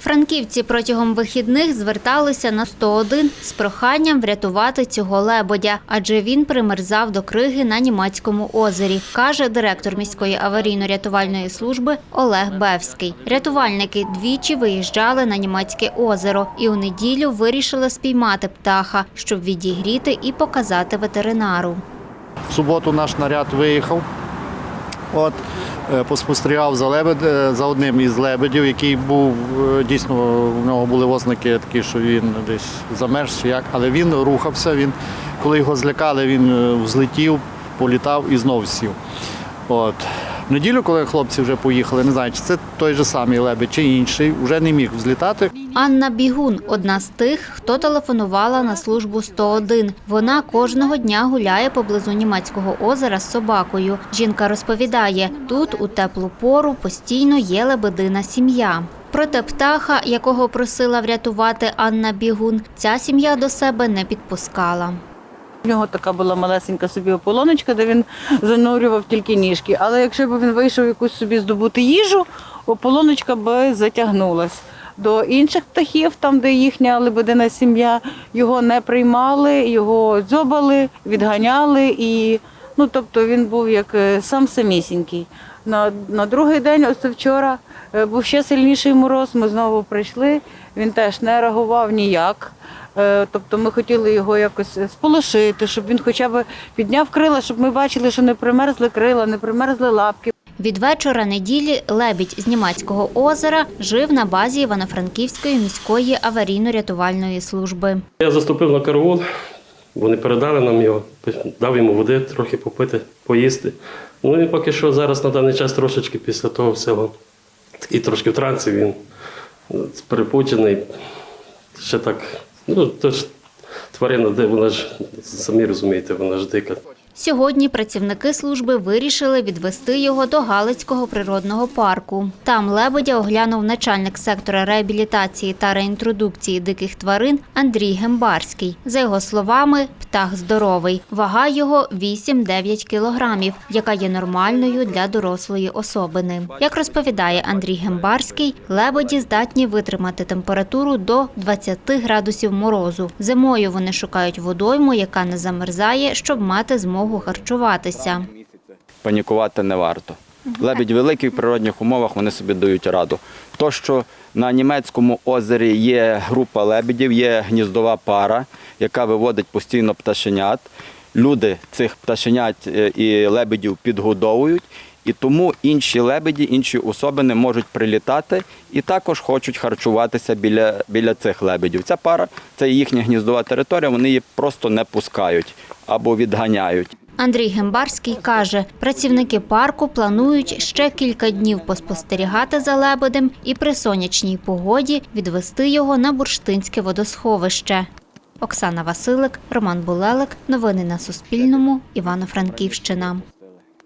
Франківці протягом вихідних зверталися на 101 з проханням врятувати цього лебедя, адже він примерзав до криги на Німецькому озері, каже директор міської аварійно-рятувальної служби Олег Бевський. Рятувальники двічі виїжджали на Німецьке озеро і у неділю вирішили спіймати птаха, щоб відігріти і показати ветеринару. В суботу наш наряд виїхав. От, е, поспостерігав за, лебед, е, за одним із лебедів, який був е, дійсно, в нього були ознаки такі, що він десь замерз чи як, але він рухався. Він, коли його злякали, він взлетів, політав і знов сів. От. Неділю, коли хлопці вже поїхали, не знаю, чи це той же самий лебедь, чи інший, вже не міг взлітати. Анна Бігун одна з тих, хто телефонувала на службу 101. Вона кожного дня гуляє поблизу німецького озера з собакою. Жінка розповідає, тут у теплу пору постійно є лебедина сім'я. Проте птаха, якого просила врятувати Анна Бігун, ця сім'я до себе не підпускала. У нього така була малесенька собі ополоночка, де він занурював тільки ніжки. Але якщо б він вийшов якусь собі здобути їжу, ополоночка би затягнулась. До інших птахів, там, де їхня лебедина сім'я, його не приймали, його дзьобали, відганяли і ну, тобто він був як е, сам самісінький. На, на другий день, ось вчора, е, був ще сильніший мороз. Ми знову прийшли. Він теж не реагував ніяк. Е, Тобто ми хотіли його якось сполошити, щоб він хоча б підняв крила, щоб ми бачили, що не примерзли крила, не примерзли лапки. Від вечора неділі лебідь з німецького озера жив на базі Івано-Франківської міської аварійно-рятувальної служби. Я заступив на караул, вони передали нам його, дав йому води, трохи попити, поїсти. Ну він поки що зараз на даний час трошечки після того всього, такий трошки в трансі він е, перепучений. Ще так, ну то ж тварина, де вона ж, самі розумієте, вона ж дика. Сьогодні працівники служби вирішили відвести його до Галицького природного парку. Там лебедя оглянув начальник сектора реабілітації та реінтродукції диких тварин Андрій Гембарський. За його словами, птах здоровий. Вага його 8-9 кілограмів, яка є нормальною для дорослої особини. Як розповідає Андрій Гембарський, лебеді здатні витримати температуру до 20 градусів морозу. Зимою вони шукають водойму, яка не замерзає, щоб мати змогу харчуватися. панікувати не варто. Лебідь великий в природних умовах вони собі дають раду. То, що на німецькому озері є група лебедів, є гніздова пара, яка виводить постійно пташенят. Люди цих пташенят е, і лебедів підгодовують, і тому інші лебеді, інші особини можуть прилітати і також хочуть харчуватися біля, біля цих лебедів. Ця пара це їхня гніздова територія, вони її просто не пускають або відганяють. Андрій Гембарський каже, працівники парку планують ще кілька днів поспостерігати за лебедем і при сонячній погоді відвести його на бурштинське водосховище. Оксана Василик, Роман Булелик. Новини на Суспільному. Івано-Франківщина.